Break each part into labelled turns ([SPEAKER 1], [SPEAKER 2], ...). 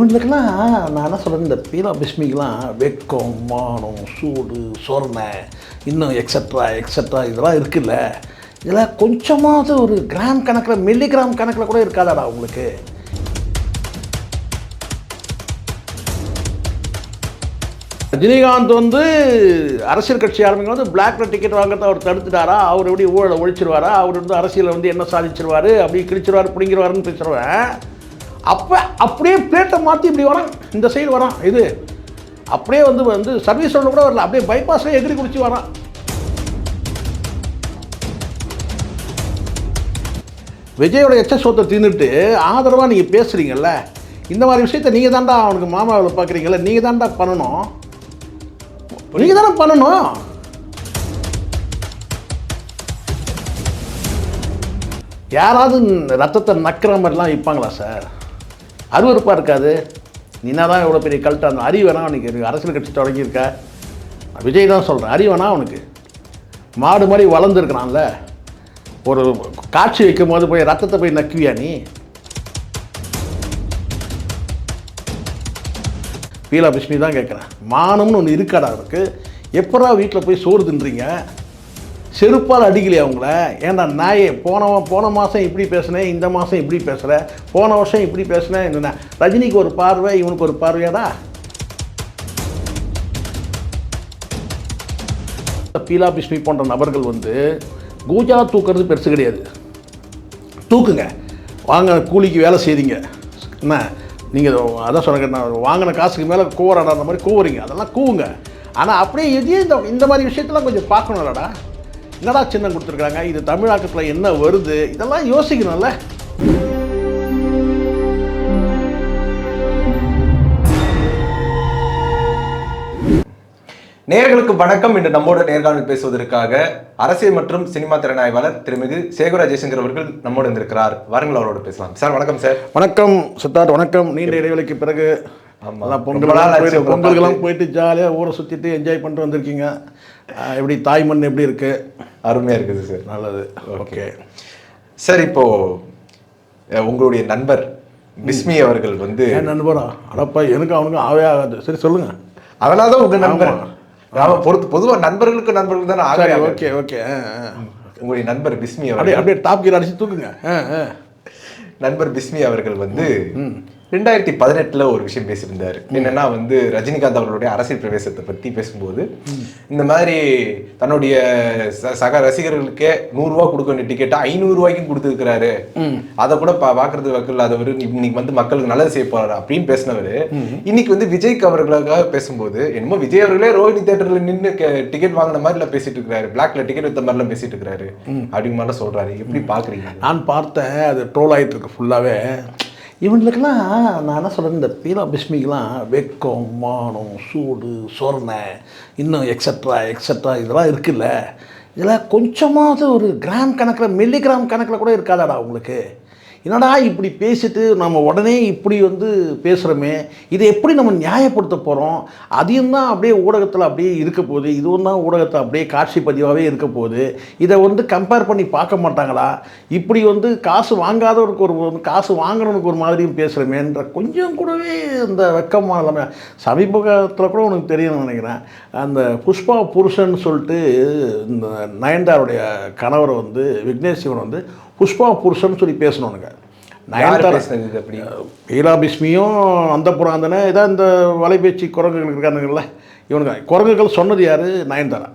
[SPEAKER 1] இவங்களுக்கெல்லாம் நான் என்ன சொல்கிறேன் இந்த பீலா பிஸ்மிக்கெலாம் வெக்கம் மானம் சூடு சொர்ணை இன்னும் எக்ஸட்ரா எக்ஸட்ரா இதெல்லாம் இருக்குல்ல. இதெல்லாம் கொஞ்சமாவது ஒரு கிராம் கணக்கில் மில்லிகிராம் கணக்கில் கூட இருக்காதாடா உங்களுக்கு. ரஜினிகாந்த் வந்து அரசியல் கட்சி ஆரம்பிக்கும் வந்து பிளாக்ல டிக்கெட் வாங்குறத அவர் தடுத்துட்டாரா? அவர் எப்படி ஊழலை ஒழிச்சிருவாரா? அவர் வந்து அரசியலில் வந்து என்ன சாதிச்சிருவார்? அப்படி கிழிச்சிருவார் பிடிங்கிருவாருன்னு பேசுகிறவன் அப்போ அப்படியே பிளேட்டை மாற்றி இப்படி வரான். இந்த சைடு வரான். இது அப்படியே வந்து வந்து சர்வீஸ் ரோடில் கூட வரல. அப்படியே பைபாஸில் எகிரி குடிச்சு வரான். விஜயோட எச்ச சொத்தை தின்னுட்டு ஆதரவாக நீங்கள் பேசுகிறீங்கல்ல இந்த மாதிரி விஷயத்த நீங்கள் தாண்டா அவனுக்கு மாமாவில் பார்க்குறீங்கல்ல நீங்கள் தாண்டா பண்ணணும். நீங்கள் தானே பண்ணணும். யாராவது ரத்தத்தை நக்கிற மாதிரிலாம் விற்பாங்களா சார்? அருவருப்பாக இருக்காது. நீனா தான் எவ்வளோ பெரிய கல்ட்டாக அந்த அறிவு வேணாம் அவனுக்கு அரசியல் கட்சி தொடங்கியிருக்க. விஜய் தான் சொல்கிறேன் அறிவு வேணா அவனுக்கு மாடு மாதிரி வளர்ந்துருக்கிறான்ல. ஒரு காட்சி வைக்கும் போது போய் ரத்தத்தை போய் நக்குவியா நீ? பீலா பிஸ்மி தான் கேட்குறேன் மானம்னு ஒன்று இருக்காடா அவருக்கு. எப்படா வீட்டில் போய் சோறு தின்றீங்க? செருப்பால் அடிக்கலையா அவங்கள ஏன்டா நாயே போன போன மாதம் இப்படி பேசுனேன் இந்த மாதம் இப்படி பேசுகிற போன வருஷம் இப்படி பேசுனேன் என்ன ரஜினிக்கு ஒரு பார்வை இவனுக்கு ஒரு பார்வையாடா? பீலா பிஸ்மி போன்ற நபர்கள் வந்து கூஜா தூக்குறது பெருசு கிடையாது. தூக்குங்க. வாங்க கூலிக்கு வேலை செய்தீங்க என்ன? நீங்கள் அதான் சொன்ன நான் வாங்கின காசுக்கு மேலே கூவராடாத மாதிரி கூவுறீங்க. அதெல்லாம் கூவுங்க. ஆனால் அப்படியே எதையும் இந்த இந்த மாதிரி விஷயத்தெல்லாம் கொஞ்சம் பார்க்கணும்லடா என்னடா சின்னம் கொடுத்துருக்காங்க இது தமிழாக்கத்தில் என்ன வருது? இதெல்லாம் யோசிக்கணும்ல.
[SPEAKER 2] நேயர்களுக்கு வணக்கம். இன்று நம்மோடு நேர்காணல் பேசுவதற்காக அரசியல் மற்றும் சினிமா திறனாய்வாளர் திருமிகு சேகுரா ஜெயசங்கர் அவர்கள் நம்மோடு இருந்திருக்கிறார் வாருங்கள் அவரோடு பேசலாம். சார் வணக்கம் சார்.
[SPEAKER 1] வணக்கம் சித்தார்த் வணக்கம். நீண்ட இடைவெளிக்கு பிறகு
[SPEAKER 2] ஆமா.
[SPEAKER 1] எல்லாம்
[SPEAKER 2] ரொம்ப நாள்
[SPEAKER 1] பொங்கல்
[SPEAKER 2] ஆச்சு
[SPEAKER 1] போயிட்டு
[SPEAKER 2] உங்களை
[SPEAKER 1] பொங்கலுக்கெல்லாம் போயிட்டு ஜாலியாக ஊரை சுற்றிட்டு என்ஜாய் பண்ணிட்டு வந்திருக்கீங்க. எப்படி தாய்மண் எப்படி இருக்கு?
[SPEAKER 2] அருமையா இருக்குது சார்.
[SPEAKER 1] நல்லது. ஓகே.
[SPEAKER 2] சார் இப்போ உங்களுடைய நண்பர் பிஸ்மி அவர்கள் வந்து
[SPEAKER 1] என் நண்பரா? அடப்பா எனக்கு அவனுக்கு ஆவே ஆகாது. சரி சொல்லுங்க.
[SPEAKER 2] அதனாலதான் உங்க நண்பர்.
[SPEAKER 1] ஆமா.
[SPEAKER 2] ஆமா. பொறுத்து பொதுவா நண்பர்களுக்கு நண்பர்கள் தானே ஆகவே
[SPEAKER 1] ஓகே ஓகே.
[SPEAKER 2] உங்களுடைய நண்பர் பிஸ்மி அவர்கள்.
[SPEAKER 1] அப்படியே டாப் கீர் அடிச்சு தூக்குங்க.
[SPEAKER 2] நண்பர் பிஸ்மி அவர்கள் வந்து ரெண்டாயிரத்தி பதினெட்டுல ஒரு விஷயம் பேசியிருந்தாரு. என்னன்னா வந்து ரஜினிகாந்த் அவர்களுடைய அரசியல் பிரவேசத்தை பத்தி பேசும்போது இந்த மாதிரி தன்னுடைய சக ரசிகர்களுக்கே நூறு ரூபாய் கொடுக்க வேண்டிய டிக்கெட்டை ஐநூறு ரூபாய்க்கும் கொடுத்துருக்கிறாரு அதை கூட பா- பாக்குறது வக்கில் அதவர் இன்னைக்கு வந்து மக்களுக்கு நல்லது செய்ய போறாரு அப்படின்னு பேசினவர். இன்னைக்கு வந்து விஜய்க்கு அவர்களுக்காக பேசும்போது என்னமோ விஜய் அவர்களே ரோஹிணி தேட்டர்ல நின்று டிக்கெட் வாங்கின மாதிரில பேசிட்டு இருக்காரு பிளாக்ல டிக்கெட் வித்த மாதிரிலாம் பேசிட்டு இருக்காரு அப்படிங்கிற மாதிரிலாம் சொல்றாரு. எப்படி பாக்குறீங்க?
[SPEAKER 1] நான் பார்த்தேன் அது ட்ரோல் ஆகிட்டு இருக்கு ஃபுல்லாகவே இவங்களுக்கெல்லாம் நான் என்ன சொல்கிறேன் இந்த பீலா பிஸ்மிக்கெலாம் வெக்கம் மானம் சூடு சொர்ணை இன்னும் எக்ஸட்ரா எக்ஸட்ரா இதெல்லாம் இருக்குல்ல. இதெல்லாம் கொஞ்சமாவது ஒரு கிராம் கணக்கில் மில்லிகிராம் கணக்கில் கூட இருக்காதாடா உங்களுக்கு? என்னடா இப்படி பேசிட்டு நம்ம உடனே இப்படி வந்து பேசுகிறோமே இதை எப்படி நம்ம நியாயப்படுத்த போகிறோம் அதையும் தான் அப்படியே ஊடகத்தில் அப்படியே இருக்க போகுது இதுவும் தான் ஊடகத்தை அப்படியே காட்சி பதிவாகவே இருக்க போகுது. இதை வந்து கம்பேர் பண்ணி பார்க்க மாட்டாங்களா? இப்படி வந்து காசு வாங்காதவனுக்கு ஒரு காசு வாங்குறவனுக்கு ஒரு மாதிரியும் பேசுகிறோமேன்ற கொஞ்சம் கூடவே இந்த வெக்கமாக இல்லாமல் சமீபத்தில் கூட உனக்கு தெரியும்னு நினைக்கிறேன். அந்த புஷ்பா புருஷன் சொல்லிட்டு இந்த நயன்தாருடைய கணவரை வந்து விக்னேஷ் சிவன் வந்து புஷ்பா புருஷன் சொல்லி பேசணுனுங்க
[SPEAKER 2] யார்
[SPEAKER 1] நயன்தாரா
[SPEAKER 2] அப்படி?
[SPEAKER 1] ஈலா பிஸ்மியும் அந்த புறாந்தனை இதான் இந்த வலைபேச்சு குரங்குகள் இருக்கானுங்கள்ல. இவனுங்க குரங்குகள் சொன்னது யார்? நயன்தாரா.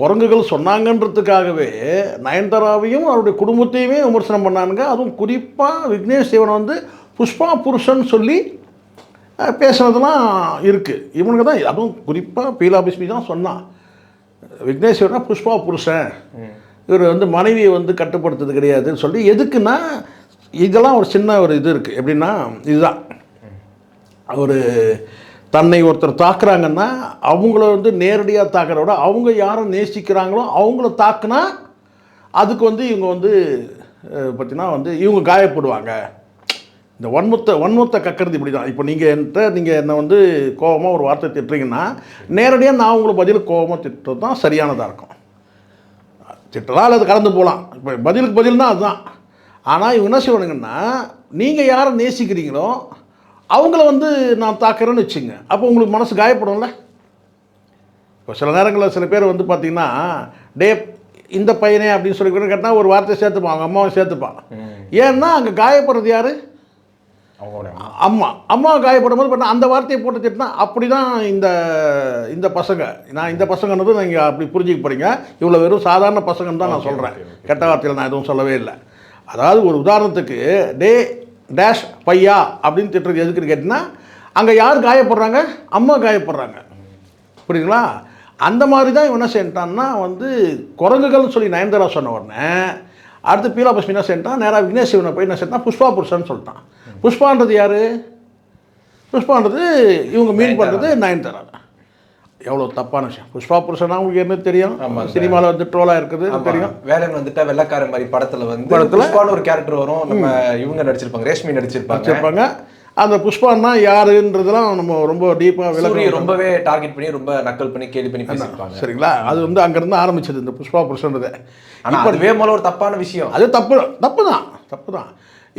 [SPEAKER 1] குரங்குகள் சொன்னாங்கன்றதுக்காகவே நயன்தாராவையும் அவருடைய குடும்பத்தையுமே விமர்சனம் பண்ணானுங்க. அதுவும் குறிப்பாக விக்னேஷ் சிவன் வந்து புஷ்பா புருஷன் சொல்லி பேசுனதெல்லாம் இருக்குது இவனுங்க தான் அதுவும் குறிப்பாக பீலா பிஸ்மி தான் சொன்னான் விக்னேஷ் சிவனா புஷ்பா புருஷன். இவர் வந்து மனைவியை வந்து கட்டுப்படுத்துறது கிடையாதுன்னு சொல்லி எதுக்குன்னா இதெல்லாம் ஒரு சின்ன ஒரு இது இருக்குது எப்படின்னா இதுதான். ஒரு தன்னை ஒருத்தர் தாக்குறாங்கன்னா அவங்கள வந்து நேரடியாக தாக்குறத விட அவங்க யாரை நேசிக்கிறாங்களோ அவங்கள தாக்குனா அதுக்கு வந்து இவங்க வந்து அஹ், பார்த்தீங்கன்னா வந்து இவங்க காயப்படுவாங்க. இந்த வன்முத்த வன்முத்த கக்கிறது இப்படி தான் இப்போ நீங்கள் என்கிட்ட நீங்கள் என்னை வந்து கோபமாக ஒரு வார்த்தை திட்டுறீங்கன்னா நேரடியாக நான் உங்களை பதில் கோபமாக திட்டுறது தான் சரியானதாக இருக்கும். திட்டலாம் அல்லது கலந்து போகலாம் இப்போ பதிலுக்கு பதில் தான் அதுதான். ஆனால் இவங்க என்ன செய்வானுங்கன்னா நீங்கள் யாரை நேசிக்கிறீங்களோ அவங்கள வந்து நான் தாக்குறேன்னு வச்சுங்க. அப்போ உங்களுக்கு மனசு காயப்படும்ல? இப்போ சில நேரங்களில் சில பேர் வந்து பார்த்தீங்கன்னா டே இந்த பையனே அப்படின்னு சொல்லி கூட கேட்டால் ஒரு வார்த்தை சேர்த்துப்பான். அவங்க அம்மாவை சேர்த்துப்பான். ஏன்னா அங்கே காயப்படுறது யார்?
[SPEAKER 2] அவங்களோட
[SPEAKER 1] அம்மா அம்மா காயப்படும் போது பண்ண அந்த வார்த்தையை போட்டு திட்டினா அப்படி தான் இந்த இந்த பசங்க. நான் இந்த பசங்கன்றது நீங்கள் அப்படி புரிஞ்சுக்க போகிறீங்க இவ்வளோ வெறும் சாதாரண பசங்கன்னு தான் நான் சொல்கிறேன் கெட்ட வார்த்தையில் நான் எதுவும் சொல்லவே இல்லை. அதாவது ஒரு உதாரணத்துக்கு டே டேஷ் பையா அப்படின்னு திட்டுறது எதுக்குன்னு கேட்டிங்கன்னா அங்கே யார் காயப்படுறாங்க? அம்மா காயப்படுறாங்க. புரியுதுங்களா? அந்த மாதிரி தான் இவன் என்ன செஞ்சிட்டான்னா வந்து குரங்குகள்னு சொல்லி நயன்தாரா சொன்ன உடனே அடுத்து பீலா பஸ்மி என்ன செஞ்சிட்டான் நேராக விக்னேஷ் சிவனை போய் என்ன செஞ்சிட்டான் புஷ்பா புருஷன் சொல்லிட்டான். புஷ்பான்றது யார்? புஷ்பான்றது இவங்க மீன் பண்ணுறது நயன்தாரா. எவ்வளோ தப்பான விஷயம். புஷ்பா புருஷனா உங்களுக்கு என்ன தெரியும்? சினிமாவில் வந்து ட்ரோலாக இருக்குது தெரியும்?
[SPEAKER 2] வேலன் வந்துட்டா வெள்ளக்காரன் மாதிரி படத்துல வந்து
[SPEAKER 1] படத்துல?
[SPEAKER 2] புஷ்பான்னு ஒரு கேரக்டர் வரும். நம்ம இவங்க நடிச்சிருப்பாங்க ரேஷ்மி நடிச்சிருப்பாங்க.
[SPEAKER 1] வச்சிருப்பாங்க அந்த புஷ்பான்னா யாருன்றதெல்லாம் நம்ம ரொம்ப டீப்பாக
[SPEAKER 2] சூரிய
[SPEAKER 1] விளக்கம்
[SPEAKER 2] ரொம்பவே டார்கெட் பண்ணி ரொம்ப நக்கல் பண்ணி கேலி பண்ணி பேசியிருப்பாங்க.
[SPEAKER 1] சரிங்களா? அது வந்து அங்கேருந்து ஆரம்பிச்சது இந்த புஷ்பா புருஷன்றது.
[SPEAKER 2] ஆனா அதுவே முதல்ல ஒரு தப்பான விஷயம்.
[SPEAKER 1] அது தப்பு தப்பு தான் தப்பு தான்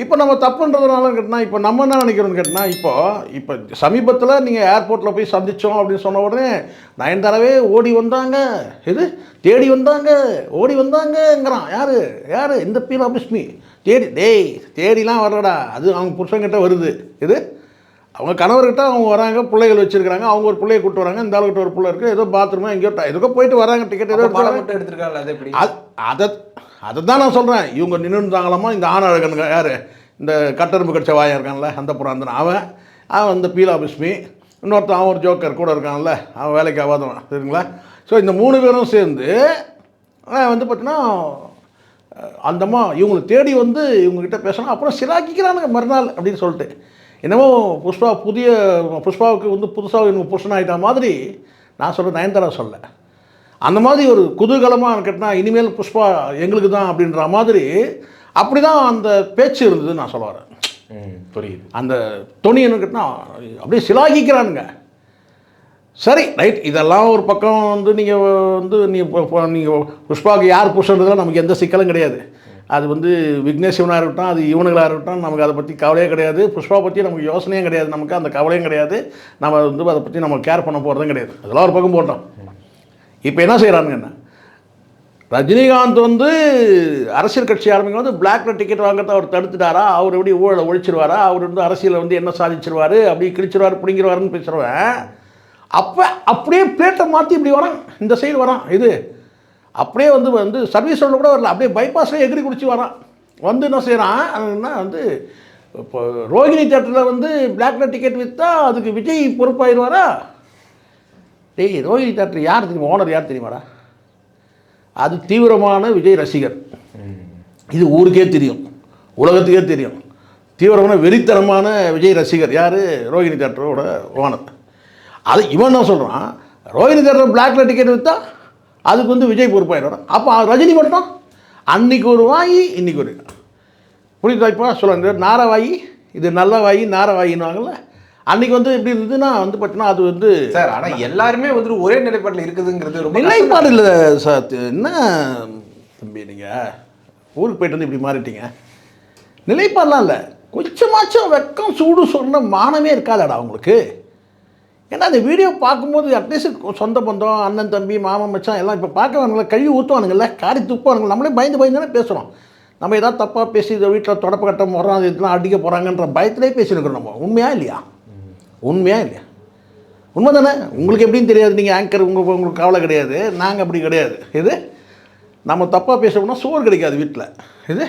[SPEAKER 1] இப்போ நம்ம தப்புன்றதுனால கேட்டால் இப்போ நம்ம என்ன நினைக்கிறோம்னு கேட்டால் இப்போ இப்போ சமீபத்தில் நீங்கள் ஏர்போர்ட்டில் போய் சந்திச்சோம் அப்படின்னு சொன்ன உடனே நயன்தாராவே ஓடி வந்தாங்க. எது? தேடி வந்தாங்க. ஓடி வந்தாங்கங்கிறான். யார்? யார்? இந்த பீலா பிஸ்மி தேடி டேய் தேடிலாம் வரலடா. அது அவங்க புருஷன்கிட்ட வருது. இது அவங்க கணவர்கிட்ட அவங்க வராங்க பிள்ளைகள் வச்சிருக்காங்க அவங்க ஒரு பிள்ளைய கூட்டு வராங்க. இந்த ஆளுகிட்ட ஒரு பிள்ளை இருக்குது ஏதோ பாத்ரூமா எங்கேயோ எதுக்கோ போயிட்டு வராங்க டிக்கெட் ஏதோ
[SPEAKER 2] எடுத்திருக்காங்க அது
[SPEAKER 1] அதை தான் நான் சொல்கிறேன் இவங்க நின்றுந்தாங்களாமா இந்த ஆணழகனுங்க யார்? இந்த கட்டரும்பு கடிச்ச வாயம் இருக்கான்ல அந்த புறாந்தன். அவன் அவன் இந்த பீலாபிஸ்மி இன்னொருத்தன் அவன் ஒரு ஜோக்கர் கூட இருக்கான்ல அவன் வேலைக்கு ஆகாதவன் சரிங்களா? ஸோ இந்த மூணு பேரும் சேர்ந்து வந்து பார்த்தீங்கன்னா அந்தம்மா இவங்களை தேடி வந்து இவங்ககிட்ட பேசணும். அப்புறம் சிலாக்கிக்கிறானுங்க மறுநாள் அப்படின்னு சொல்லிட்டு. என்னமோ புஷ்பா புதிய புஷ்பாவுக்கு வந்து புதுசாக இவங்க புருஷன் ஆகிட்ட மாதிரி நான் சொல்கிறேன் நயன்தாரா சொல்ல. அந்த மாதிரி ஒரு குதூகலமாக கேட்டினா இனிமேல் புஷ்பா எங்களுக்கு தான் அப்படின்ற மாதிரி அப்படி தான் அந்த பேச்சு இருந்தது நான் சொல்ல வரேன்.
[SPEAKER 2] புரியுது.
[SPEAKER 1] அந்த துணி என்ன அப்படியே சிலாகிக்கிறானுங்க. சரி ரைட் இதெல்லாம் ஒரு பக்கம் வந்து நீங்கள் வந்து நீங்கள் நீங்கள் புஷ்பாவுக்கு யார் புருஷன்றதுலாம் நமக்கு எந்த சிக்கலும் கிடையாது. அது வந்து விக்னேஷ் சிவனாக இருக்கட்டும் அது இவனுங்களாக இருக்கட்டும் நமக்கு அதை பற்றி கவலையே கிடையாது. புஷ்பா பற்றி நமக்கு யோசனையும் கிடையாது நமக்கு அந்த கவலையும் கிடையாது. நம்ம வந்து அதை பற்றி நம்ம கேர் பண்ண போகிறதும் கிடையாது. அதெல்லாம் ஒரு பக்கம் போட்டோம். இப்போ என்ன செய்கிறானுங்கன்னா ரஜினிகாந்த் வந்து அரசியல் கட்சி ஆரம்பிக்கும் வந்து பிளாக்ல டிக்கெட் வாங்குறத அவர் தடுத்துட்டாரா? அவர் எப்படி ஊழலை ஒழிச்சிருவாரா? அவர் வந்து அரசியலில் வந்து என்ன சாதிச்சிருவார்? அப்படி கிழிச்சிருவார் பிடிங்கிருவாருன்னு பேசுகிறவன் அப்போ அப்படியே பிளேட்டை மாற்றி இப்படி வரான். இந்த சைடு வரான். இது அப்படியே வந்து வந்து சர்வீஸ் ரோடில் கூட வரல. அப்படியே பைபாஸில் எகிரி குடிச்சு வரான். வந்து என்ன செய்கிறான் என்ன? வந்து இப்போ ரோஹிணி தேட்டரில் வந்து பிளாக்ல டிக்கெட் விற்றா அதுக்கு விஜய் பொறுப்பாயிருவாரா? டேய் ரோஹிணி தேட்டர் யார் தெரியுமா? ஓனர் யார் தெரியுமாடா? அது தீவிரமான விஜய் ரசிகர். இது ஊருக்கே தெரியும். உலகத்துக்கே தெரியும். தீவிரமான வெறித்தனமான விஜய் ரசிகர் யார்? ரோஹிணி தேட்டரோட ஓனர் அது இவன் என்ன சொல்கிறான் ரோஹிணி தேட்டர் பிளாக்ல டிக்கெட் விற்றா அதுக்கு வந்து விஜய் பொறுப்பாயிடும் அப்போ ரஜினி மட்டும். அன்னைக்கு ஒரு வாயி இன்னைக்கு ஒரு புரியுதா இப்போ? சொல்லுங்க. நாரவாயி இது நல்ல வாயி நார வாயின்னுவாங்கல்ல அன்னைக்கு வந்து இப்படி இருந்ததுன்னா வந்து பார்த்தீங்கன்னா அது வந்து
[SPEAKER 2] சார் ஆனா எல்லாருமே வந்து ஒரே நிலைப்பாட்டில் இருக்குதுங்கிறது ரொம்ப
[SPEAKER 1] நிலைப்பாடு இல்லை சார். என்ன தம்பி நீங்கள் ஊருக்கு போயிட்டு வந்து இப்படி மாறிட்டீங்க. நிலைப்பாடெலாம் இல்லை. கொஞ்சமாச்சும் வெக்கம் சூடு சொன்ன மானமே இருக்காதடா உங்களுக்கு. ஏன்னா அந்த வீடியோ பார்க்கும்போது அட்லீஸ்ட் சொந்த பந்தம் அண்ணன் தம்பி மாமன் மச்சான் எல்லாம் இப்போ பார்க்கவானுங்கள கழுவி ஊற்றுவானுங்கல்ல காரி துப்புவானுங்க நம்மளே பயந்து பயந்து தானே பேசுகிறோம் நம்ம ஏதாவது தப்பாக பேசி இதை வீட்டில் தொடப்ப கட்ட முறாது இதெல்லாம் அடிக்க போகிறாங்கன்ற பயத்திலே பேசினுக்கிறோம் நம்ம. உண்மையா இல்லையா? உண்மையா இல்லையா? உண்மை தானே உங்களுக்கு எப்படின்னு தெரியாது. நீங்கள் ஆங்கர் உங்கள் உங்களுக்கு கவலை கிடையாது. நாங்கள் அப்படி கிடையாது. இது? நம்ம தப்பாக பேசணும்னா சோறு கிடைக்காது வீட்டில் இது?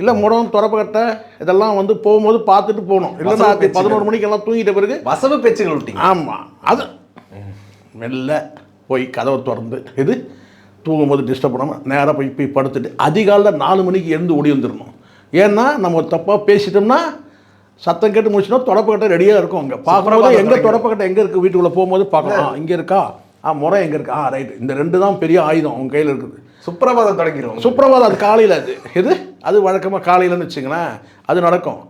[SPEAKER 1] இல்லை முடம் துறப்பக்கட்டை இதெல்லாம் வந்து போகும்போது பார்த்துட்டு போகணும்.
[SPEAKER 2] வசவு பேச்சுகள்.
[SPEAKER 1] பதினோரு மணிக்கு எல்லாம் தூங்கிட்ட பிறகு
[SPEAKER 2] வசவு பேச்சுகள் விட்டீங்க.
[SPEAKER 1] ஆமாம் அது மெல்ல போய் கதவை திறந்து இது? தூங்கும்போது டிஸ்டர்ப் பண்ணாமல் நேராக போய் போய் படுத்துட்டு அதிகாலையில் நாலு மணிக்கு எழுந்து ஓடி வந்துடணும் ஏன்னா நம்ம தப்பாக பேசிட்டோம்னா சத்தம் கேட்டு முடிச்சிட்டோம் தொடப்பக்கட்டை ரெடியாக இருக்கும் அங்கே. பார்க்கும்போது எங்கே. தொடப்பக்கட்டை எங்கே இருக்குது வீட்டுக்குள்ளே போகும்போது பார்க்கலாம். இங்கே இருக்கா? ஆ முறை எங்கே இருக்கா? ஆ ரைட் இந்த ரெண்டு தான் பெரிய ஆயுதம் அவங்க கையில் இருக்குது.
[SPEAKER 2] சுப்பிரபாதம் தொடங்கிடும்
[SPEAKER 1] சுப்ரபாதம் அது காலையில் அது. இது அது வழக்கமாக காலையிலன்னு வச்சுங்களேன். அது நடக்கும்.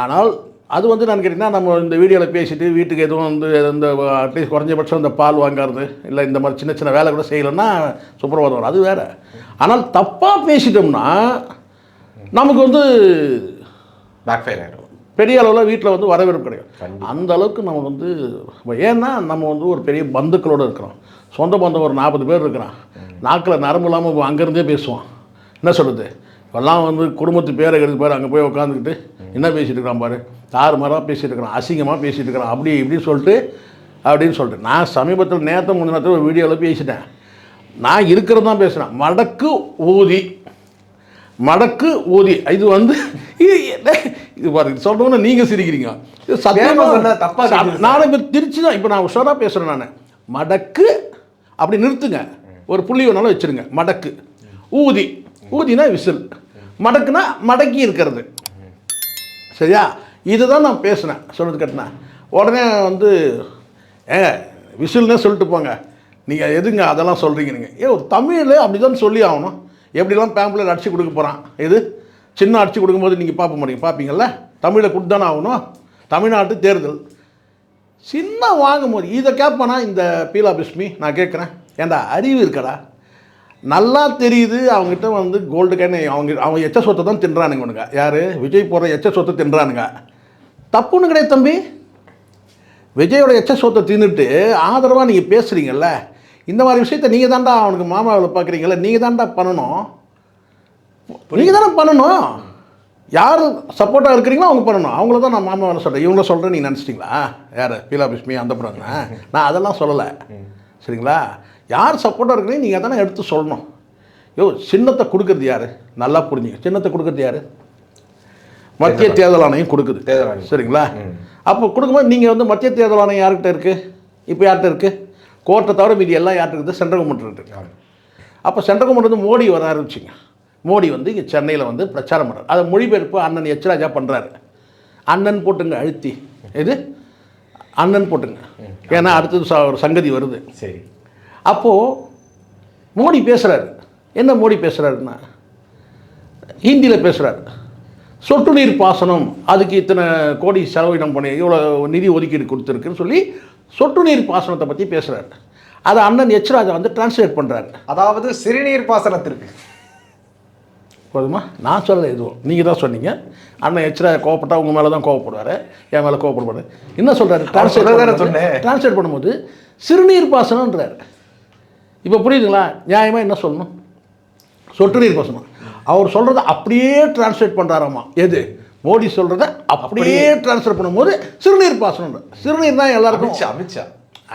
[SPEAKER 1] ஆனால் அது வந்து நான் கேட்டிங்கன்னா நம்ம இந்த வீடியோவில் பேசிட்டு வீட்டுக்கு எதுவும் வந்து இந்த அட்லீஸ்ட் குறைஞ்சபட்சம் இந்த பால் வாங்குறது இல்லை இந்த மாதிரி சின்ன சின்ன வேலை கூட செய்யலைன்னா சுப்ரபாதம் வரும். அது வேற. ஆனால் தப்பாக பேசிட்டோம்னா நமக்கு வந்து
[SPEAKER 2] பேக் ஃபயர் ஆயிடும்
[SPEAKER 1] பெரிய அளவில் வீட்டில் வந்து வரவேற்பு கிடையாது அந்த அளவுக்கு நம்ம வந்து ஏன்னா நம்ம வந்து ஒரு பெரிய பந்துக்களோடு இருக்கிறோம். சொந்த பந்தம் ஒரு நாற்பது பேர் இருக்கிறான். நாக்கில் நரம்பு இல்லாமல் அங்கேருந்தே பேசுவான். என்ன சொல்கிறது இப்போல்லாம் வந்து குடும்பத்து பேரை எடுத்து பாரு அங்கே போய் உட்காந்துக்கிட்டு என்ன பேசிட்டு இருக்கிறான் பாரு? தாறு மாறாக பேசிட்டு இருக்கிறான் அசிங்கமாக பேசிட்டு இருக்கிறான் அப்படி இப்படி சொல்லிட்டு அப்படின்னு சொல்லிட்டு. நான் சமீபத்தில் நேற்று முந்தினத்தில் ஒரு வீடியோவில் பேசிட்டேன். நான் இருக்கிறது தான் பேசுகிறேன் மடக்கு ஊதி. மடக்கு ஊதி இது வந்து இது என்ன? இது பாருங்க சொல்கிறோன்னா நீங்கள் சிரிக்கிறீங்க. இது சத்தியமாக
[SPEAKER 2] தெரியுது
[SPEAKER 1] நாளை இப்போ திருச்சி தான் இப்போ நான் உஷாராக பேசுகிறேன் நான். மடக்கு அப்படி நிறுத்துங்க. ஒரு புள்ளி வேணாலும் வச்சுருங்க. மடக்கு. ஊதி. ஊதினா விசில். மடக்குனா மடக்கி இருக்கிறது. சரியா? இதுதான் நான் பேசினேன் சொல்றது கட்டினேன் உடனே வந்து ஏங்க விசில்னே சொல்லிட்டு போங்க. நீங்கள் எதுங்க அதெல்லாம் சொல்கிறீங்க நீங்கள் ஏ ஒரு தமிழில் அப்படி தான் சொல்லி ஆகணும். எப்படிலாம் பேம்பிளர் அடிச்சு கொடுக்க போகிறான் இது சின்ன அடிச்சு கொடுக்கும்போது நீங்கள் பார்ப்ப முடியும் பார்ப்பீங்கள்ல தமிழை கொடுத்தானே ஆகணும். தமிழ்நாட்டு தேர்தல். சின்ன வாங்கும்போது இதை கேட்பானா இந்த பீலா பிஸ்மி நான் கேட்குறேன். ஏன்டா அறிவு இருக்கடா. நல்லா தெரியுது. அவங்ககிட்ட வந்து கோல்டு கேன் அவங்க அவங்க எச்ச சொத்தை தான் தின்றானுங்க உனக்கு யார்? விஜய் போடுற எச்ச சொத்தை தின்றானுங்க. தப்புன்னு கிடையாது தம்பி. விஜயோட எச்ச சொத்தை தின்னுட்டு ஆதரவாக நீங்கள் பேசுகிறீங்கல்ல இந்த மாதிரி விஷயத்த நீங்கள் தாண்டா அவனுக்கு மாமாவில் பார்க்குறீங்கல்ல நீங்கள் தாண்டா பண்ணணும். நீங்கள் தானே பண்ணணும். யார் சப்போர்ட்டாக இருக்கிறீங்களோ அவங்க பண்ணணும். அவங்கள தான் நான் மாமாவில் சொல்கிறேன் இவங்கள சொல்கிறேன் நீங்கள் நினச்சிட்டிங்களா? யார்? பீலா பிஸ்மி அந்த படம் நான் அதெல்லாம் சொல்லலை. சரிங்களா? யார் சப்போர்ட்டாக இருக்கிறீங்க நீங்கள் தானே எடுத்து சொல்லணும். யோ சின்னத்தை கொடுக்குறது யார்? நல்லா புரிஞ்சுங்க. சின்னத்தை கொடுக்குறது யார்? மத்திய தேர்தல் ஆணையம் கொடுக்குது.
[SPEAKER 2] தேர்தல் ஆணையம்.
[SPEAKER 1] சரிங்களா? அப்போ கொடுக்கும்போது நீங்கள் வந்து மத்திய தேர்தல் ஆணையம் யார்கிட்ட இருக்குது இப்போ யார்கிட்ட இருக்குது கோர்ட்டை தவிர மீதி எல்லாம் இருக்குது? சென்ட்ரல் கவர்மெண்ட் இருக்குது. அப்போ சென்ட்ரல் கவர்மெண்ட் வந்து மோடி வர ஆரம்பிச்சிங்க. மோடி வந்து இங்கே சென்னையில் வந்து பிரச்சாரம் பண்ணுறாரு அதை மொழிபெயர்ப்பு அண்ணன் எச் ராஜா பண்ணுறாரு அண்ணன் போட்டுங்க அழுத்தி. இது அண்ணன் போட்டுங்க. ஏன்னா அடுத்தது ஒரு சங்கதி வருது.
[SPEAKER 2] சரி.
[SPEAKER 1] அப்போது மோடி பேசுகிறாரு என்ன மோடி பேசுகிறாருன்னா ஹிந்தியில் பேசுகிறாரு சொட்டு நீர் பாசனம் அதுக்கு இத்தனை கோடி செலவினம் பண்ணி இவ்வளோ நிதி ஒதுக்கீடு கொடுத்துருக்குன்னு சொல்லி சொட்டு நீர் பாசனத்தை பற்றி பேசுகிறாரு அதை அண்ணன் எச் ராஜா வந்து டிரான்ஸ்லேட் பண்ணுறாரு
[SPEAKER 2] அதாவது சிறுநீர் பாசனத்திற்கு.
[SPEAKER 1] போதுமா? நான் சொல்லலை எதுவும். நீங்கள் தான் சொன்னீங்க. அண்ணன் எச் ராஜா கோவப்பட்டா உங்கள் மேலே தான் கோவப்படுவார். என் மேலே கோவப்படுவார் என்ன சொல்கிறாரு டிரான்ஸ்லேட்
[SPEAKER 2] சொன்னேன்.
[SPEAKER 1] டிரான்ஸ்லேட் பண்ணும்போது சிறுநீர் பாசனம்ன்றார். இப்போ புரியுதுங்களா? நியாயமாக என்ன சொல்லணும்? சொட்டு நீர் பாசனம். அவர் சொல்கிறத அப்படியே டிரான்ஸ்லேட் பண்ணுறாராமா எது? மோடி சொல்கிறத அப்படியே டிரான்ஸ்லேட் பண்ணும்போது சிறுநீர் பாசனம் சிறுநீர் தான் எல்லாருக்கும்
[SPEAKER 2] அமித்ஷா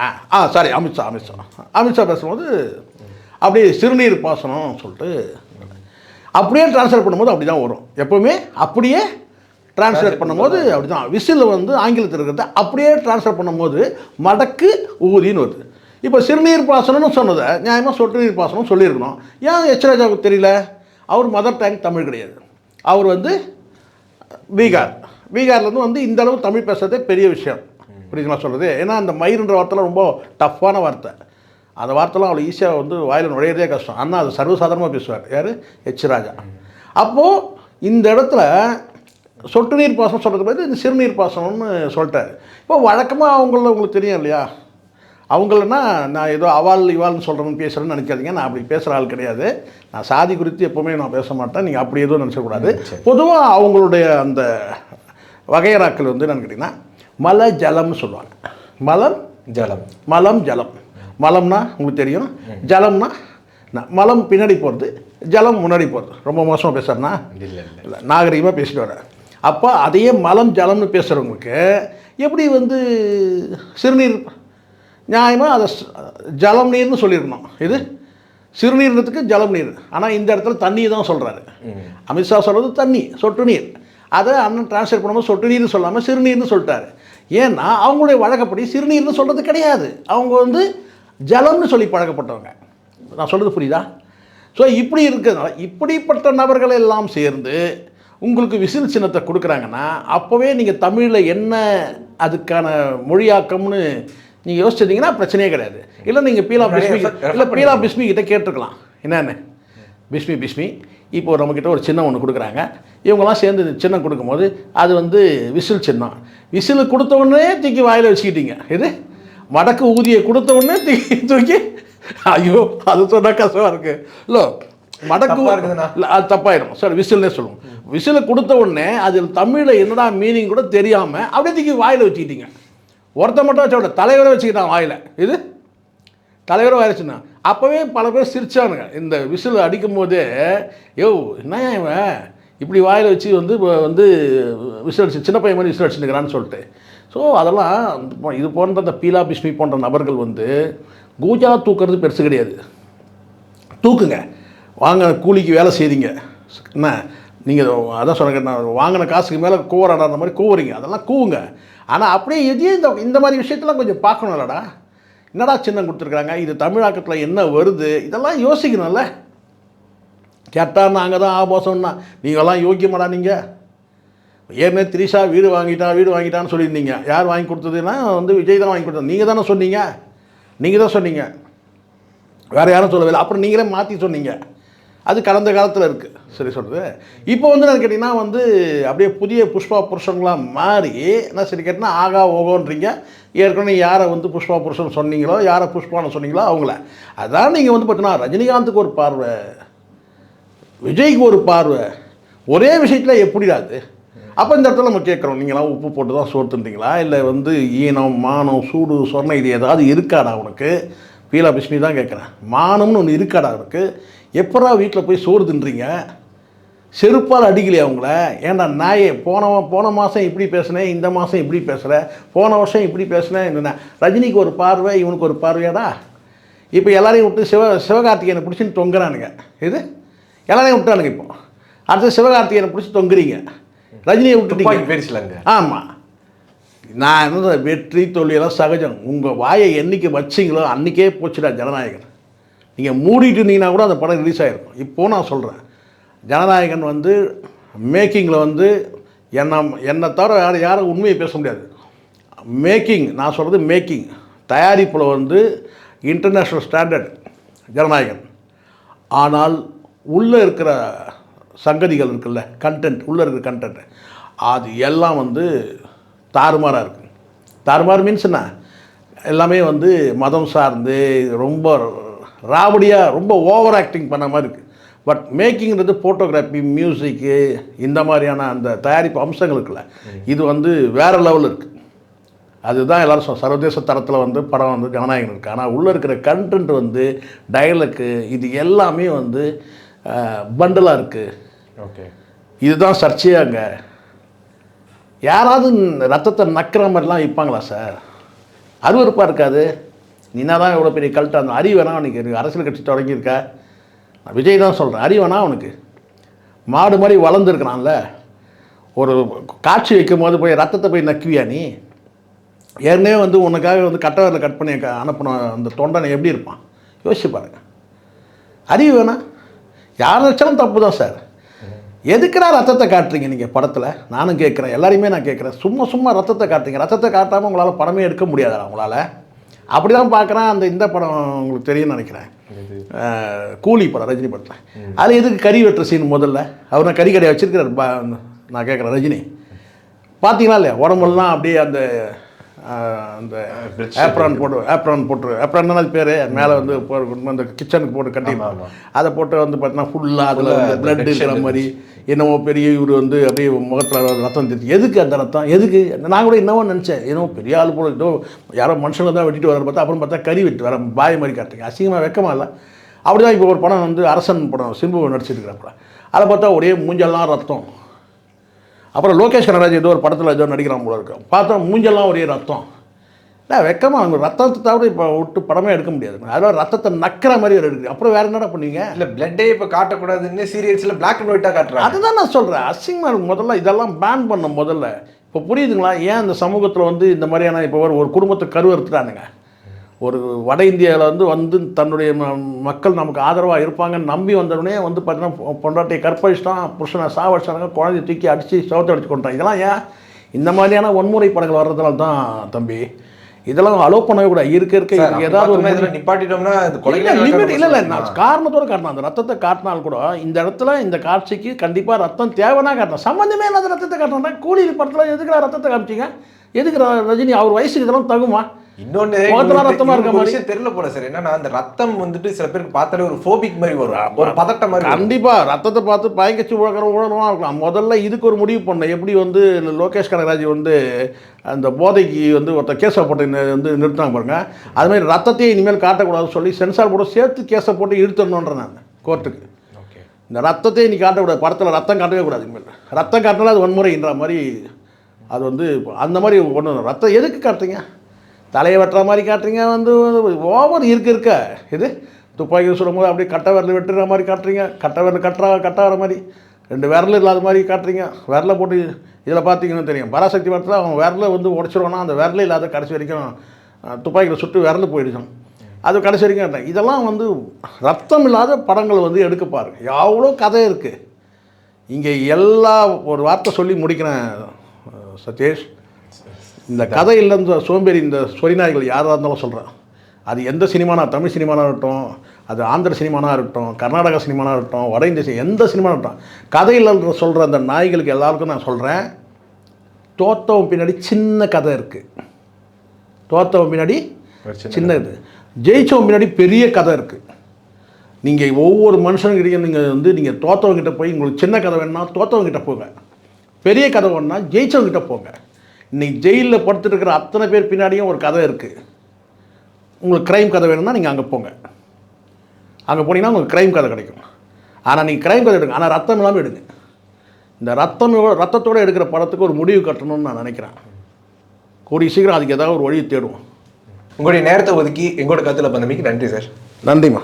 [SPEAKER 1] ஆ ஆ சாரி அமித்ஷா அமித்ஷா. அமித்ஷா பேசும்போது அப்படியே சிறுநீர் பாசனம் சொல்லிட்டு அப்படியே ட்ரான்ஸ்லேட் பண்ணும்போது அப்படி தான் வரும். எப்போவுமே அப்படியே ட்ரான்ஸ்லேட் பண்ணும்போது அப்படி தான் விசில் வந்து ஆங்கிலத்தில் இருக்கிறத அப்படியே ட்ரான்ஸ்லேட் பண்ணும்போது மடக்கு ஊதின்னு வருது. இப்போ சிறுநீர் பாசனம்னு சொன்னதை நியாயமாக சொட்டு நீர் பாசனம் சொல்லியிருக்கணும். ஏன் எச் ராஜாவுக்கு தெரியல? அவர் மதர் டேங் தமிழ் கிடையாது. அவர் வந்து பீகார். பீகார்லேருந்து வந்து இந்த அளவு தமிழ் பேசுறதே பெரிய விஷயம். புரியுதுங்களா சொல்கிறது ஏன்னா அந்த மயிருன்ற வார்த்தைலாம் ரொம்ப டஃப்பான வார்த்தை. அந்த வார்த்தைலாம் அவ்வளோ ஈஸியாக வந்து வாயில் நுழையிறதே கஷ்டம். ஆனால் அது சர்வசாதாரணமாக பேசுவார். யார்? எச் ராஜா. அப்போது இந்த இடத்துல சொட்டு நீர் பாசனம் சொல்கிறது பதில் இந்த சிறுநீர் பாசனம்னு சொல்லிட்டாரு. இப்போ வழக்கமாக அவங்கள உங்களுக்கு தெரியும் இல்லையா? அவங்களன்னா நான் ஏதோ அவால் இவால்னு சொல்கிறேன்னு பேசுகிறேன்னு நினைக்காதீங்க. நான் அப்படி பேசுகிற ஆள் கிடையாது. நான் சாதி குறித்து எப்போவுமே நான் பேச மாட்டேன். நீங்கள் அப்படி எதுவும் நினச்சக்கூடாது பொதுவாக அவங்களுடைய அந்த வகையறாக்கள் வந்து என்னன்னு கேட்டிங்கன்னா மலை ஜலம்னு சொல்லுவாங்க. மலம்?
[SPEAKER 2] ஜலம்.
[SPEAKER 1] மலம் ஜலம். மலம்னா உங்களுக்கு தெரியும். ஜலம்னா மலம் பின்னாடி போகிறது ஜலம் முன்னாடி போகிறது ரொம்ப மோசமாக பேசுகிறேன்னா
[SPEAKER 2] இல்ல இல்ல
[SPEAKER 1] இல்லை. நாகரிகமாக பேசிட்டு வரேன். அப்போ அதையே மலம் ஜலம்னு பேசுகிறவங்களுக்கு எப்படி வந்து சிறுநீர் நியாயமாக அதை ஜலம் நீர்னு சொல்லியிருக்கணும். இது சிறுநீர்ன்றதுக்கு ஜலம் நீர். ஆனால் இந்த இடத்துல தண்ணி தான் சொல்கிறாரு அமித்ஷா சொல்கிறது தண்ணி சொட்டு நீர். அதை அண்ணன் டிரான்ஸ்லேட் பண்ணும்போது சொட்டு நீர்னு சொல்லாமல் சிறுநீர்னு சொல்லிட்டாரு. ஏன்னா அவங்களுடைய வழக்கப்படி சிறுநீர்னு சொல்கிறது கிடையாது. அவங்க வந்து ஜலம்னு சொல்லி பழக்கப்பட்டவங்க. நான் சொல்கிறது புரியுதா? ஸோ இப்படி இருக்கிறதுனால இப்படிப்பட்ட நபர்கள் எல்லாம் சேர்ந்து உங்களுக்கு விசில் சின்னத்தை கொடுக்குறாங்கன்னா அப்போவே நீங்கள் தமிழில் என்ன அதுக்கான மொழியாக்கம்னு நீங்கள் யோசிச்சிருந்தீங்கன்னா பிரச்சனையே கிடையாது. இல்லை நீங்கள் பீலா பிஸ்மி இல்லை பீலா பிஸ்மி கிட்ட கேட்டிருக்கலாம். என்னென்ன? பிஸ்மி பிஸ்மி இப்போ நம்மக்கிட்ட ஒரு சின்னம் ஒன்று கொடுக்குறாங்க. இவங்கெல்லாம் சேர்ந்து சின்னம் கொடுக்கும்போது அது வந்து விசில் சின்னம். விசில் கொடுத்த உடனே தூக்கி வாயில் வச்சுக்கிட்டீங்க. இது வடக்கு ஊதியை கொடுத்த உடனே தூக்கி தூக்கி. ஐயோ அது சொன்னா கஷ்டமாக இருக்குது இல்லை
[SPEAKER 2] இருக்குதுண்ணா.
[SPEAKER 1] இல்லை அது தப்பாயிரும் சரி விசில்னே சொல்லுவோம். விசில் கொடுத்த உடனே அதில் தமிழில் என்னடா மீனிங் கூட தெரியாமல் அப்படியே தூக்கி வாயில் வச்சுக்கிட்டீங்க. ஒருத்த மட்டும் வச்ச விட தலைவரை வச்சுக்கிட்டான் வாயில். இது? தலைவரை வாயிடுச்சுன்னா அப்போவே பல பேர் சிரிச்சானுங்க. இந்த விசில் அடிக்கும் போதே யோ என்ன இவன்? இப்படி வாயில் வச்சு வந்து வந்து விசில் அடிச்சு சின்ன பையன் மாதிரி விசில் அடிச்சுருக்கிறான்னு சொல்லிட்டு. ஸோ அதெல்லாம் இது போன்ற அந்த பீலா பிஸ்மி போன்ற நபர்கள் வந்து கூஜா தூக்குறது பெருசு கிடையாது. தூக்குங்க. வாங்க கூலிக்கு வேலை செய்கிறீங்க என்ன? நீங்கள் அதான் சொன்னேன் நான் வாங்கின காசுக்கு மேலே கூவராடாத மாதிரி கூவுறீங்க. அதெல்லாம் கூவுங்க. ஆனால் அப்படியே எதையும் இந்த இந்த மாதிரி விஷயத்தெல்லாம் கொஞ்சம் பார்க்கணும்லடா. என்னடா சின்னம் கொடுத்துருக்குறாங்க? இது தமிழாக்கத்தில் என்ன வருது? இதெல்லாம் யோசிக்கணும்ல. கேட்டால் நாங்கள் தான் ஆபாசம்னா நீங்களாம் யோக்கியமாடா நீங்கள் ஏற்கனவே திரிஷா வீடு வாங்கிட்டா வீடு வாங்கிட்டான்னு சொல்லியிருந்தீங்க. யார் வாங்கி கொடுத்ததுன்னா வந்து விஜய் தான் வாங்கி கொடுத்தது. நீங்கள் தானே சொன்னீங்க. நீங்கள் தான் சொன்னீங்க. வேறு யாரும் சொல்லவில்லை. அப்புறம் நீங்களே மாற்றி சொன்னீங்க. அது கடந்த காலத்தில் இருக்குது சரி சொல்கிறது இப்போ வந்து நான் கேட்டிங்கன்னா வந்து அப்படியே புதிய புஷ்பா புருஷன்களாம் மாறி என்ன சரி கேட்டிங்கன்னா ஆகா ஓகோன்றீங்க. ஏற்கனவே யாரை வந்து புஷ்பா புருஷன் சொன்னீங்களோ யாரை புஷ்பான்னு சொன்னீங்களோ அவங்கள. அதான் நீங்கள் வந்து பார்த்தீங்கன்னா ரஜினிகாந்துக்கு ஒரு பார்வை விஜய்க்கு ஒரு பார்வை. ஒரே விஷயத்தில் எப்படிடா அது? அப்போ இந்த இடத்துல நம்ம கேட்குறோம் நீங்களாம் உப்பு போட்டு தான் சோர்த்துன்றீங்களா இல்லை வந்து ஈனம் மானம் சூடு சொர்ணம் இது ஏதாவது இருக்காடா உனக்கு? பீலாபிஷ்மி தான் கேட்குறேன். மானம்னு ஒன்று இருக்காடா உனக்கு? எப்படா வீட்டில் போய் சோறு தின்றீங்க? செருப்பால் அடிக்கலையா அவங்கள ஏன்டா நாயே போன போன மாதம் இப்படி பேசுனேன் இந்த மாதம் இப்படி பேசுகிற போன வருஷம் இப்படி பேசுனேன் என்ன ரஜினிக்கு ஒரு பார்வை இவனுக்கு ஒரு பார்வையாடா? இப்போ எல்லாரையும் விட்டு சிவ சிவகார்த்திகேயனை பிடிச்சின்னு தொங்குறானுங்க. இது? எல்லாரையும் விட்டானுங்க இப்போ. அடுத்து சிவகார்த்திகேயனை பிடிச்சி தொங்குறீங்க. ரஜினியை விட்டுட்டீங்க.
[SPEAKER 2] துப்பாக்கி பேரிச்சலாங்க.
[SPEAKER 1] ஆமாம் நான் என்ன வெற்றி தோல்வியெல்லாம் சகஜம். உங்கள் வாயை என்னைக்கு வச்சிங்களோ அன்றைக்கே போச்சுடா ஜனநாயகன் நீங்கள் மூடிட்டு இருந்தீங்கன்னா கூட அந்த படம் ரிலீஸ் ஆகிருக்கும் இப்போ நான் சொல்கிறேன் ஜனநாயகன் வந்து மேக்கிங்கில் வந்து என்னை என்னை தவிர யார் யாரும் உண்மையை பேச முடியாது. மேக்கிங் நான் சொல்கிறது மேக்கிங் தயாரிப்பில் வந்து இன்டர்நேஷ்னல் ஸ்டாண்டர்ட் ஜனநாயகன். ஆனால் உள்ளே இருக்கிற சங்கதிகள் இருக்குல்ல கண்டென்ட் உள்ளே இருக்கிற கண்டென்ட் அது எல்லாம் வந்து தாறுமாறாக இருக்குது தாறுமாறு மீன்ஸ் என்ன? எல்லாமே வந்து மதம் சார்ந்து ரொம்ப ராவடியாக ரொம்ப ஓவர் ஆக்டிங் பண்ண மாதிரி இருக்குது பட் மேக்கிங்கிறது ஃபோட்டோகிராஃபி மியூசிக்கு இந்த மாதிரியான அந்த தயாரிப்பு அம்சங்கள் இருக்குல்ல. இது வந்து வேறு லெவலில் இருக்குது அதுதான் எல்லாரும் சர்வதேச தரத்தில் வந்து படம் வந்து ஜனநாயகம் இருக்குது ஆனால் உள்ளே இருக்கிற கண்டென்ட் வந்து டயலக்கு இது எல்லாமே வந்து பண்டலாக இருக்குது
[SPEAKER 2] ஓகே
[SPEAKER 1] இதுதான் சர்ச்சையாங்க. யாராவது ரத்தத்தை நக்கிற மாதிரிலாம் வைப்பாங்களா சார் அருவருப்பாக இருக்காது. நீனா தான் எவ்வளோ பெரிய கல்ட்டு அந்த அறிவனா அவனுக்கு அரசியல் கட்சி தொடங்கியிருக்க. நான் விஜய் தான் சொல்கிறேன் அறிவனா அவனுக்கு மாடு மாதிரி வளர்ந்துருக்கிறான்ல. ஒரு காட்சி வைக்கும் போது போய் ரத்தத்தை போய் நக்குவியா நீ? ஏற்கனவே வந்து உனக்காக வந்து கட்டவரில் கட் பண்ணி க- அனுப்பின அந்த தொண்டனை எப்படி இருப்பான்? யோசிச்சு பாருங்க. அறிவு வேணா. யார் வச்சாலும் தப்பு தான் சார். எதுக்குடா ரத்தத்தை காட்டுறீங்க நீங்கள் படத்தில்? நானும் கேட்குறேன். எல்லாரையுமே நான் கேட்குறேன். சும்மா சும்மா ரத்தத்தை காட்டுறீங்க. ரத்தத்தை காட்டாமல் உங்களால் படமே எடுக்க முடியாதா உங்களால்? அப்படி தான் பார்க்குறேன். அந்த இந்த படம் உங்களுக்கு தெரியும்னு நினைக்கிறேன். கூலி படம் ரஜினி படத்தில். அது எதுக்கு கறி வெட்டுற சீன் முதல்ல? அவர் நான் கறி கடையை வச்சிருக்கிறார் பா நான் கேட்குறேன் ரஜினி. பார்த்தீங்களா இல்லையா? உடம்பெல்லாம் அப்படியே அந்த அந்த ஏப்ரான் போட்டு ஏப்ரான் போட்டு ஏப்ரான் அது பேர். மேலே வந்து அந்த கிச்சனுக்கு போட்டு கட்டி
[SPEAKER 2] ஆமா.
[SPEAKER 1] அதை போட்டு வந்து பார்த்தீங்கன்னா ஃபுல்லாக அதில் வந்து பிளட் இருக்கிற மாதிரி. என்னவோ பெரிய இவர் வந்து அப்படியே முகத்தில் ரத்தம் தெரிஞ்சு எதுக்கு அந்த ரத்தம்? எதுக்கு? நான் கூட என்னவோ நினச்சேன். ஏதோ பெரிய ஆள் போல ஏதோ யாரோ மனுஷங்களை தான் வெட்டிட்டு வர பார்த்தா அப்புறம் பார்த்தா கறி வெட்டு வர பாய் மாதிரி காட்டுங்க அசிங்கமாக வெக்கமா இல்லை. அப்படி தான் இப்போ ஒரு படம் வந்து அரசன் படம் சிம்பு நடிச்சிருக்கிறப்ப அதை பார்த்தா ஒரே மூஞ்செல்லாம் ரத்தம். அப்புறம் லோகேஷ் கனராஜ் ஏதோ ஒரு படத்தில் ஏதோ நடிக்கிறான் போல இருக்கு. பார்த்தா மூஞ்செல்லாம் ஒரே ரத்தம். இல்லை வெக்கமாக அவங்க ரத்தத்தை தவிர இப்போ விட்டு படமே எடுக்க முடியாது. அதெல்லாம் ரத்தத்தை நக்கிற மாதிரி ஒரு எடுக்குது அப்புறம் வேறு என்னடா பண்ணுவீங்க
[SPEAKER 2] இல்ல பிளட்டே இப்ப காட்டக்கூடாதுன்னு சீரியல்ஸ்ல பிளாக் அண்ட் ஒயிட்டா காட்டுறாங்க.
[SPEAKER 1] அதுதான் நான் சொல்கிறேன் அசிங்கமாக முதல்ல இதெல்லாம் பேன் பண்ண முதல்ல. இப்போ புரியுதுங்களா? ஏன் இந்த சமூகத்தில் வந்து இந்த மாதிரியான இப்போ ஒரு ஒரு குடும்பத்தை கருவறுத்துட்டானுங்க? ஒரு வட இந்தியாவில் வந்து வந்து தன்னுடைய மக்கள் நமக்கு ஆதரவாக இருப்பாங்கன்னு நம்பி வந்தவுடனே வந்து பார்த்தீங்கன்னா பொண்டாட்டியை கற்பழிச்சிட்டான் புருஷனை சாவடிச்சாங்க குழந்தைய தூக்கி அடித்து சவத்தை அடிச்சு கொண்டான் இதெல்லாம் ஏன்? இந்த மாதிரியான வன்முறை படங்கள் வர்றதுனால தான் தம்பி. இதெல்லாம் அலோவ் பண்ணவே கூட இருக்க இருக்க. ஏதாவது ஒரு
[SPEAKER 2] நிப்பாட்டிட்டோம்னா இது
[SPEAKER 1] இல்ல, இல்ல காரணத்தோட காட்டணும் அந்த ரத்தத்தை காட்டினால் கூட இந்த இடத்துல இந்த காட்சிக்கு கண்டிப்பா ரத்தம் தேவைன்னா காட்டணும் சம்பந்தமே இல்லாத ரத்தத்தை காட்டணும் கூலி படத்துல எதுக்குடா ரத்தத்தை காமிச்சீங்க? எதுக்கு ரஜினி அவர் வயசுக்கு இதெல்லாம் தகுமா?
[SPEAKER 2] இன்னொன்னு இவங்களுக்கு-
[SPEAKER 1] ரத்தமா இருக்க மாதிரி.
[SPEAKER 2] தெரியல போல சார். என்னன்னா அந்த ரத்தம் வந்துட்டு சில பேருக்கு பார்த்தாலே ஒரு ஃபோபிக் மாதிரி வரும். ஒரு பதட்டம் மாதிரி.
[SPEAKER 1] கண்டிப்பா. ரத்தத்தை பார்த்து பயங்கச்சு உழக்கிற உழறவா இருக்கலாம். முதல்ல இதுக்கு ஒரு முடிவு பண்ணேன் எப்படி வந்து லோகேஷ் கனகராஜ் வந்து அந்த போதைக்கு வந்து ஒருத்தர் கேஸை போட்டு வந்து நிறுத்தினாங்க பாருங்க. அது மாதிரி ரத்தத்தையே இனிமேல் காட்டக்கூடாதுன்னு சொல்லி சென்சார் போட சேர்த்து கேஸை போட்டு இழுத்துடணுன்றேன் நான் கோர்ட்டுக்கு. இந்த ரத்தத்தை நீ காட்டக்கூடாது. படத்தில் ரத்தம் காட்டவே கூடாது இனிமேல். ரத்தம் காட்டினாலும் அது வன்முறைன்ற மாதிரி அது வந்து அந்த மாதிரி ஒன்று ரத்தம் எதுக்கு காட்டுறீங்க? தலையை வெட்டுற மாதிரி காட்டுறீங்க வந்து ஓவர் இருக்க இருக்க. இது துப்பாக்கி சுடும்போது அப்படியே கட்டை விரல் வெட்டுற மாதிரி காட்டுறீங்க. கட்டை விரல் கட்டுறா வர மாதிரி. ரெண்டு விரல் இல்லாத மாதிரி காட்டுறீங்க. விரலை போட்டு இதில் பார்த்தீங்கன்னா தெரியும். பராசக்தி படத்தில் அவன் விரலை வந்து உடச்சிருவானா அந்த விரல இல்லாத கடைசி வரைக்கும் துப்பாக்கியில் சுட்டு விரல் போயிடுச்சோம். அது கடைசி வரைக்கும் கேட்டேன். இதெல்லாம் வந்து ரத்தம் இல்லாத படங்கள் வந்து எடுக்க பாருங்க. எவ்வளோ கதை இருக்குது இங்கே எல்லா ஒரு வார்த்தை சொல்லி முடிக்கிறேன் சதீஷ். இந்த கதை இல்லைன்ற சோம்பேறி இந்த சொரிநாய்கள் யாராக இருந்தாலும் சொல்கிறேன் அது எந்த சினிமானா தமிழ் சினிமானா இருக்கட்டும் அது ஆந்திர சினிமானா இருக்கட்டும் கர்நாடகா சினிமானா இருக்கட்டும் வட இந்திய எந்த சினிமா இருக்கட்டும். கதை இல்லைன்ற சொல்கிற அந்த நாய்களுக்கு எல்லாருக்கும் நான் சொல்கிறேன் தோத்தவன் பின்னாடி சின்ன கதை இருக்குது தோத்தவன் பின்னாடி
[SPEAKER 2] சின்ன
[SPEAKER 1] இது. ஜெயிச்சவன் பின்னாடி பெரிய கதை இருக்குது நீங்கள் ஒவ்வொரு மனுஷனுக்கிட்டையும் நீங்கள் வந்து நீங்கள் தோத்தவங்கிட்ட போய் உங்களுக்கு சின்ன கதை வேணும்னா தோத்தவங்கிட்ட போங்க. பெரிய கதை வேணும்னா ஜெயிச்சவங்கிட்ட போங்க. இன்னைக்கு ஜெயிலில் படுத்துட்டு அத்தனை பேர் பின்னாடியும் ஒரு கதை இருக்குது உங்களுக்கு க்ரைம் கதை வேணும்னா நீங்கள் அங்கே போங்க. அங்கே போனீங்கன்னா உங்களுக்கு க்ரைம் கதை கிடைக்கும். ஆனால் நீங்கள் க்ரைம் கதை எடுங்க. ஆனால் ரத்தம் இல்லாமல் எடுங்க. இந்த ரத்தம் ரத்தத்தோடு எடுக்கிற படத்துக்கு ஒரு முடிவு கட்டணும்னு நான் நினைக்கிறேன். கூடிய சீக்கிரம் அதுக்கு ஏதாவது ஒரு வழியை தேடுவோம்.
[SPEAKER 2] உங்களுடைய நேரத்தை ஒதுக்கி எங்களோட கருத்துல பந்தமைக்கு நன்றி சார்.
[SPEAKER 1] நன்றிம்மா.